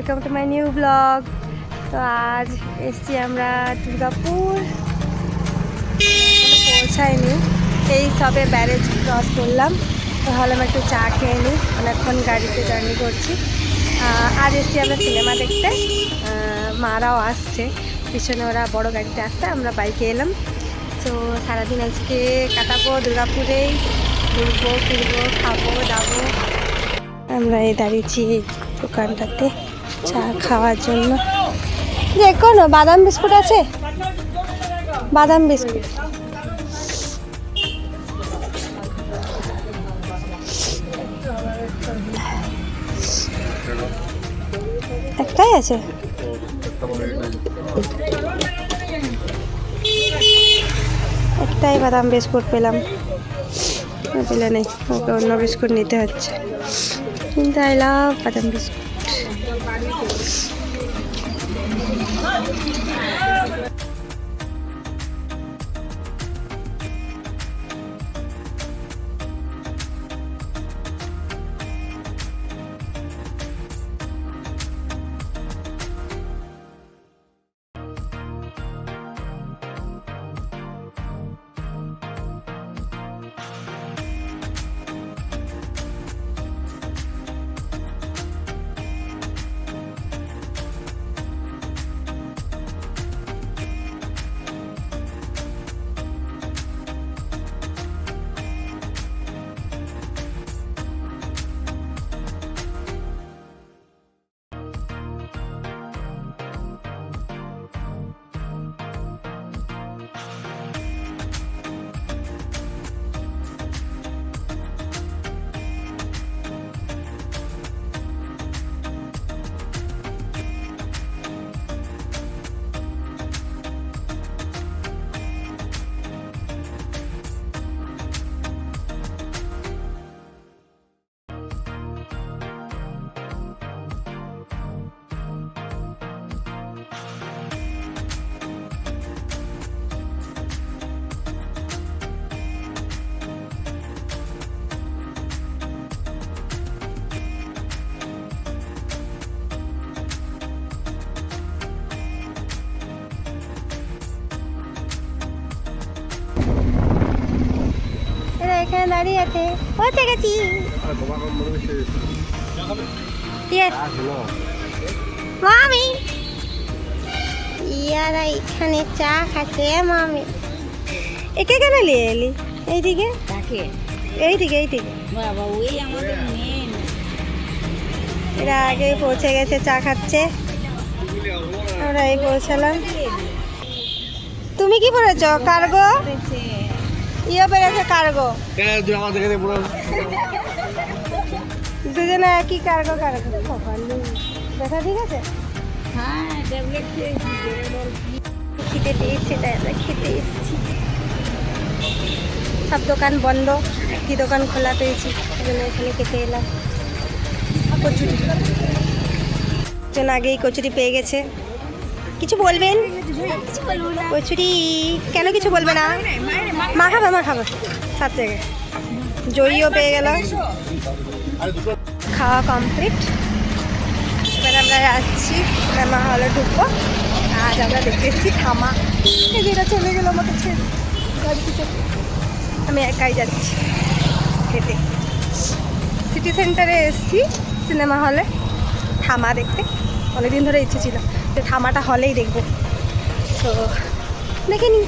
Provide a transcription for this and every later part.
Welcome to my new blog তো আজ এসছি আমরা দুর্গাপুর। পৌঁছাইনি এই সবে ব্যারেজ ক্রস করলাম। তো ভাবলাম একটু চা খেয়ে নিই অনেকক্ষণ গাড়িতে জার্নি করছি। আজ এসছি আমরা সিনেমা দেখতে। মারাও আসছে। পিছনে ওরা বড় গাড়িতে আসতে আমরা বাইকে এলাম। তো সারাদিন আজকে কাটাবো দুর্গাপুরেই। ঘুরবো, ফিরবো, খাব, দাবো। আমরা এই দাঁড়িয়েছি দোকানটাতে। চা খাওয়ার জন্য। যে কোনো বাদাম বিস্কুট আছে? বাদাম বিস্কুট। একটাই আছে? একটাই বাদাম বিস্কুট পেলাম। পেলে নেই, ওকে অন্য বিস্কুট নিতে হচ্ছে। কিন্তু আই লাভ বাদাম বিস্কুট। দাঁড়িয়ে আছে। পৌঁছে গেছি মামি। ইয়ারা এখানে চা খাচ্ছে মামি। একে কেন নিয়ে এলি? এইদিকে? তাকে এইদিকে এইদিকে। বাবা ওই আমাদের মেন এরা আগে পৌঁছে গেছে চা খাচ্ছে। আমরা এই পৌঁছালাম। তুমি কি পড়েছ? কার্গো ইয়ে পেরেছে কার্গো। দুজনে একই কার্গো কার্গো। দেখা ঠিক আছে? হ্যাঁ খেতে তাই আমরা খেতে এসেছি। সব দোকান বন্ধ একটি দোকান খোলা পেয়েছি জন্য এখানে খেতে এলাম। কচুরি। জন আগেই কচুরি পেয়ে গেছে। কিছু বলবেন? কচুরি। কেন কিছু বলবে না? মা খাবে মা খাবে। সাত জায়গায় জয়ীও পেয়ে গেল। খাওয়া কমপ্লিট। এবার আমরা যাচ্ছি। সিনেমা হলে ঢুকবো। আজ আমরা দেখতে এসেছি থামা। এই যেটা চলে গেলো আমাকে ছেড়ে আমি একাই যাচ্ছি। হেঁটে সিটি সেন্টারে এসেছি সিনেমা হলে থামা দেখতে। অনেকদিন ধরে ইচ্ছে ছিল। থামাটা হলেই দেখব। তো দেখে নি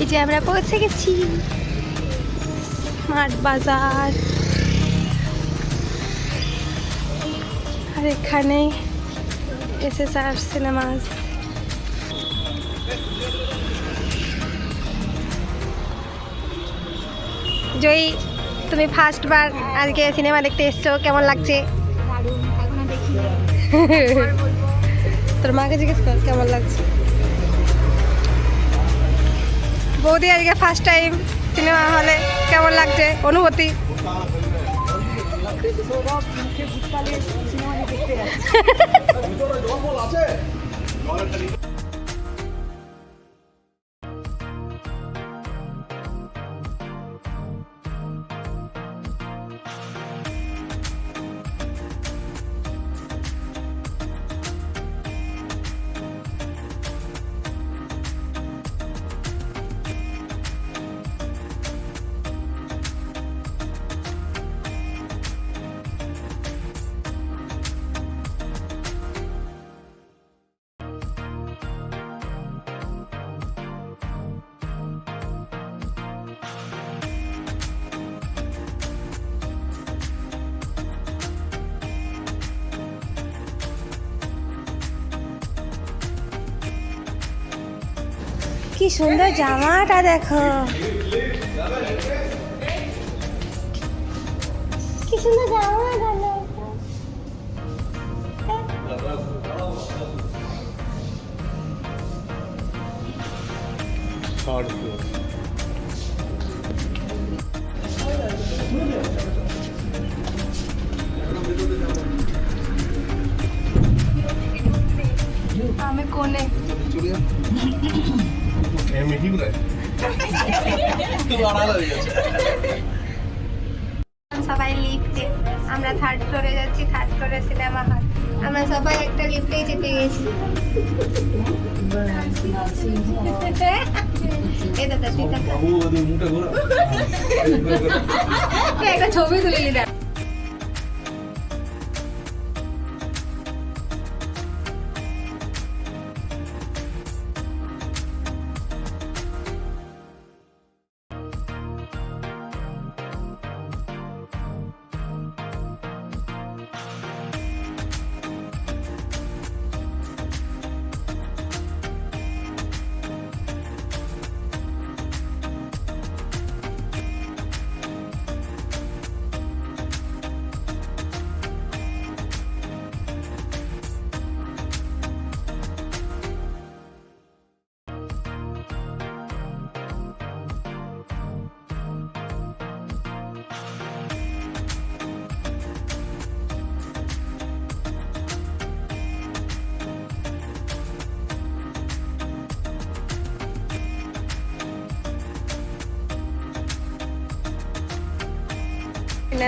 এই যে আমরা পৌঁছে গেছি। স্মার্ট বাজার। আর এখানে এসএসআর সিনেমাস। জয়ী, তুমি ফার্স্ট বার আজকে সিনেমা দেখতে এসছো, কেমন লাগছে? তোর মাকে জিজ্ঞেস কর কেমন লাগছে? বৌদি আজকে ফার্স্ট টাইম সিনেমা হলে কেমন লাগছে? অনুভূতি? কি সুন্দর জামাটা দেখো। কি সুন্দর জামা গেল আমি কোনে? সবাই লিফটে আমরা থার্ড ফ্লোরে যাচ্ছি থার্ড ফ্লোরে সিনেমা হল আমরা সবাই একটা লিফটেই চেপে গেছি। একটা ছবি তুলে নিলাম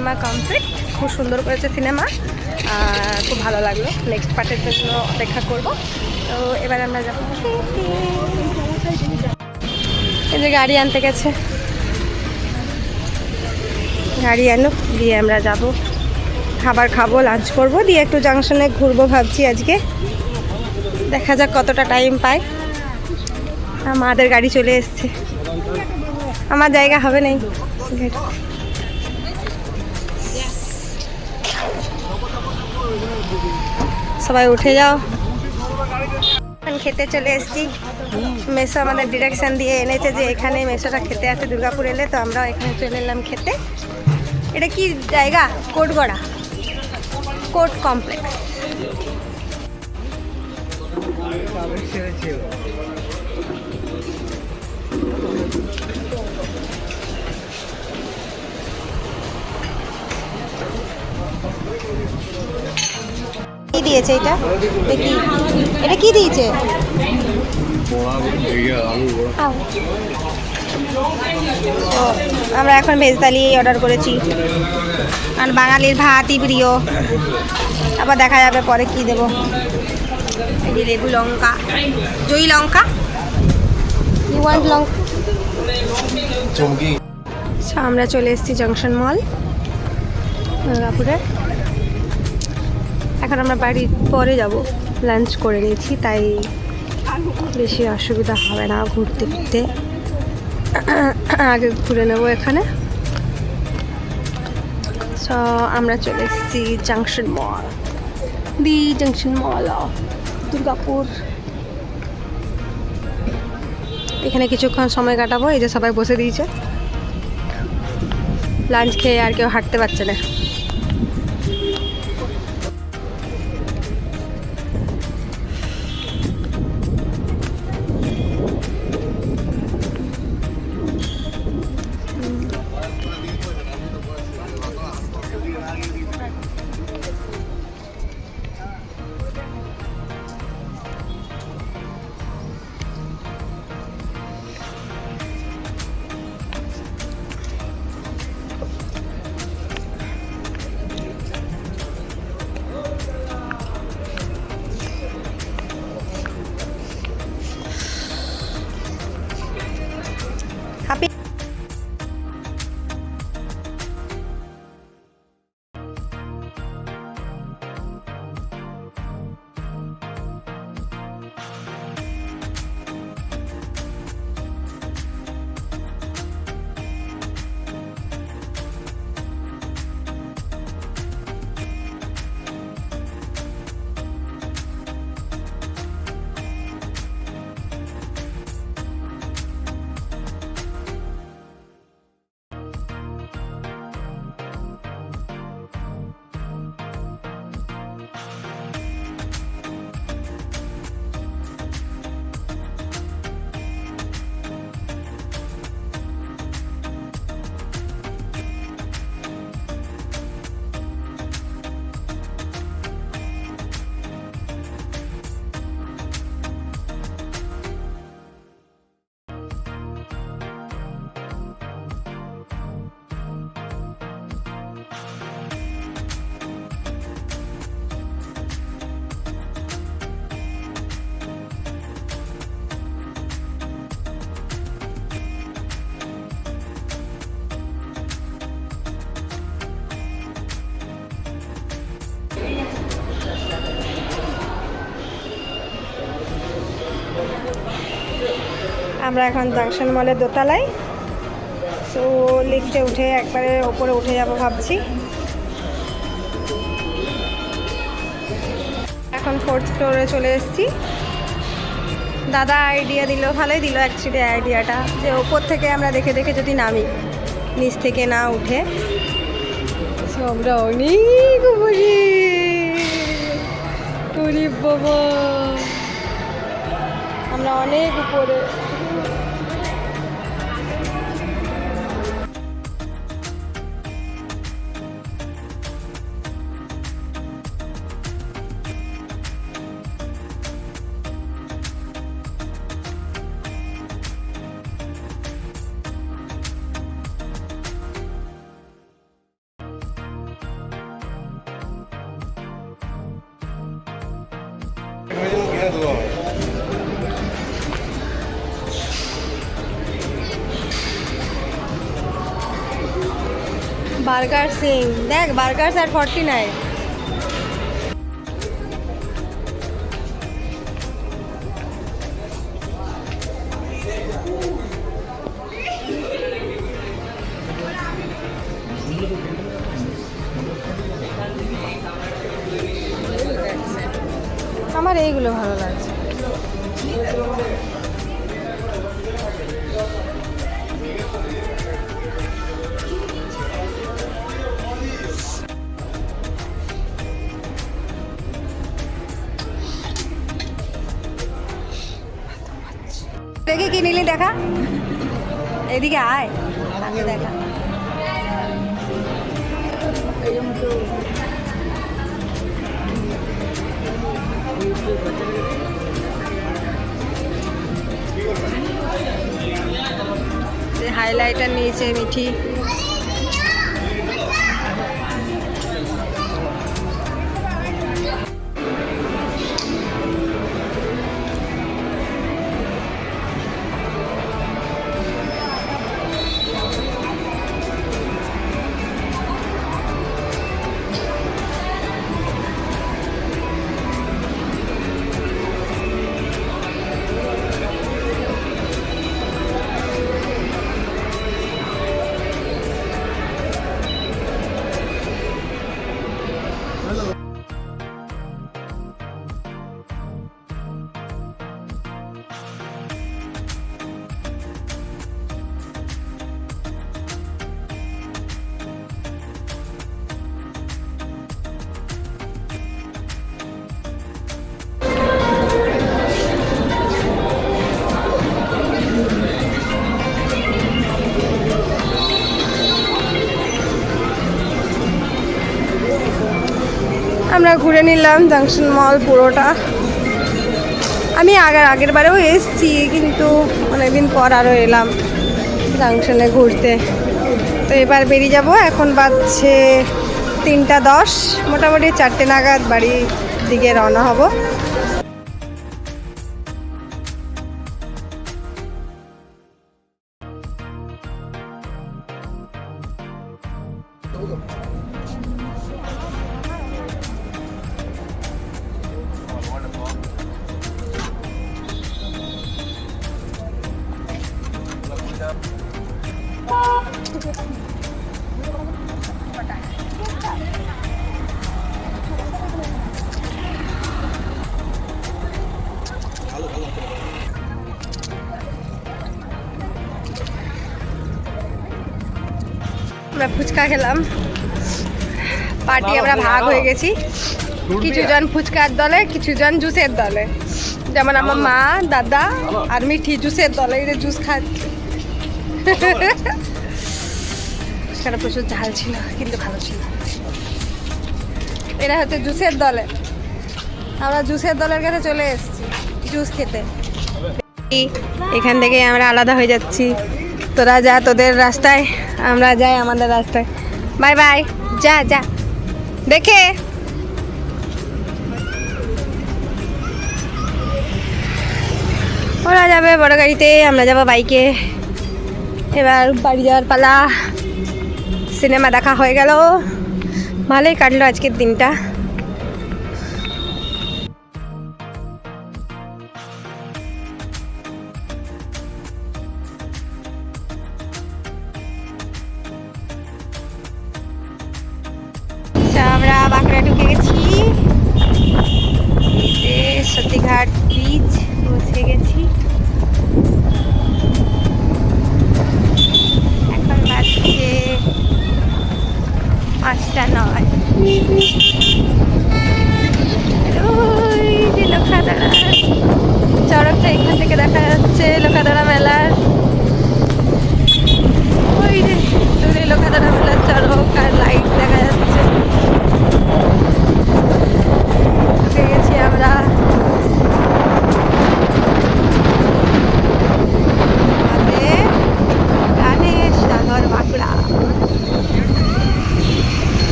সিনেমা কমপ্লিট। খুব সুন্দর করেছে সিনেমা। খুব ভালো লাগল। নেক্সট পার্টের জন্য অপেক্ষা করব। তো এবার আমরা যাব এই যে গাড়ি আনতে গেছে। গাড়ি আনো, দিয়ে আমরা যাব। খাবার খাব লাঞ্চ করব, দিয়ে একটু জাংশনে ঘুরবো ভাবছি আজকে। দেখা যাক কতটা টাইম পায় আর মাদের গাড়ি চলে এসছে। আমার জায়গা হবে নাই। সবাই উঠে যাও। খেতে চলে এসেছি। মেসো আমাদের ডিরেকশন দিয়ে এনেছে যে এখানে মেসোটা খেতে আছে, দুর্গাপুর এলে, তো আমরাও এখানে চলে এলাম খেতে। এটা কি জায়গা? কোটগড়া। কোর্ট কমপ্লেক্স কি দিয়েছে এটা? দেখি এটা কি দিয়েছে? তো আমরা এখন ভেজ থালি অর্ডার করেছি। কারণ বাঙালির ভাতই প্রিয় আবার দেখা যাবে পরে কি দেবো। এই লেবু লঙ্কা। জয়ী লঙ্কা? ইউ ওয়ান্ট লঙ্কা আমরা চলে এসেছি জংশন মল দুর্গাপুরে এখন আমরা বাড়ি পরে যাব। লাঞ্চ করে নিয়েছি, তাই বেশি অসুবিধা হবে না ঘুরতে ফিরতে। আগে ঘুরে নেব এখানে। সো আমরা চলে এসেছি junction mall the junction mall of Durgapur এখানে কিছুক্ষণ সময় কাটাবো, এই যে সবাই বসে দিয়েছে। লাঞ্চ খেয়ে আর কেউ হাঁটতে পারছে না। আমরা এখন জাংশন মলের দোতলায়। তো লিফটে উঠে একবারে ওপরে উঠে যাব ভাবছি। এখন ফোর্থ ফ্লোরে চলে এসেছি। দাদা আইডিয়া দিল, ভালোই দিল অ্যাকচুয়ালি আইডিয়াটা যে ওপর থেকে আমরা দেখে দেখে যদি নামি, নিচ থেকে না উঠে। আমরা অনেক উপরে। আমরা অনেক উপরে। বার্গার সিং। দেখ বার্গার স্যার ফর্টি নাইন দেখি কি নিলি দেখা? এদিকে আয়। দেখা। হাইলাইটার নিয়েছে মিঠি। আমরা ঘুরে নিলাম জাংশন মল পুরোটা। আমি আগের আগের বারেও এসেছি, কিন্তু অনেকদিন পর আরও এলাম জাংশনে ঘুরতে। তো এবার বেরিয়ে যাব, এখন বাজছে তিনটা দশ, মোটামুটি চারটে নাগাদ বাড়ির দিকে রওনা হব। ফুচকা খেলাম। পার্টি আমরা ভাগ হয়ে গেছি। কিছু জন ফুচকার দলে কিছু জন জুসের দলে। যেমন আমার মা দাদা আর মিঠি জুসের দলে এটা জুস খাচ্ছে ফুচকাটা প্রচুর ঝাল ছিল কিন্তু ভালো ছিল। এরা হচ্ছে জুসের দলে। আমরা জুসের দলের কাছে চলে এসেছি জুস খেতে। এখান থেকে আমরা আলাদা হয়ে যাচ্ছি। তোরা যা তোদের রাস্তায়, আমরা যাই আমাদের রাস্তায়। বাই বাই, যা যা। দেখে। ওরা যাবে বড় গাড়িতে, আমরা যাব বাইকে। এবার বাড়ি যাওয়ার পালা। সিনেমা দেখা হয়ে গেল। ভালোই কাটলো আজকের দিনটা।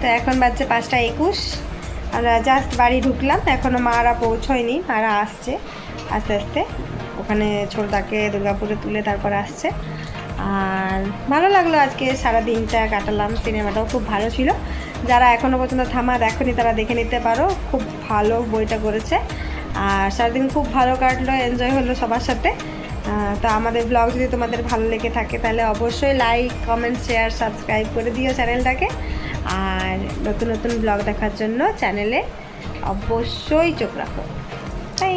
তো এখন বাজছে পাঁচটা একুশ। আমরা জাস্ট বাড়ি ঢুকলাম এখনও মারা পৌঁছয়নি, মারা আসছে, আস্তে আস্তে। ওখানে ছোটদাকে দুর্গাপুরে তুলে তারপর আসছে। আর ভালো লাগল আজকে সারা দিনটা কাটালাম, সিনেমাটাও খুব ভালো ছিল। যারা এখনও পর্যন্ত থামা দেখনি তারা দেখে নিতে পারো, খুব ভালো বইটা করেছে। আর সারাদিন খুব ভালো কাটলো এনজয় হলো সবার সাথে। তো আমাদের ব্লগ যদি তোমাদের ভালো লেগে থাকে, তাহলে অবশ্যই লাইক কমেন্ট শেয়ার সাবস্ক্রাইব করে দিও চ্যানেলটাকে। আর নতুন নতুন ব্লগ দেখার জন্য চ্যানেলে অবশ্যই চোখ রাখো। বাই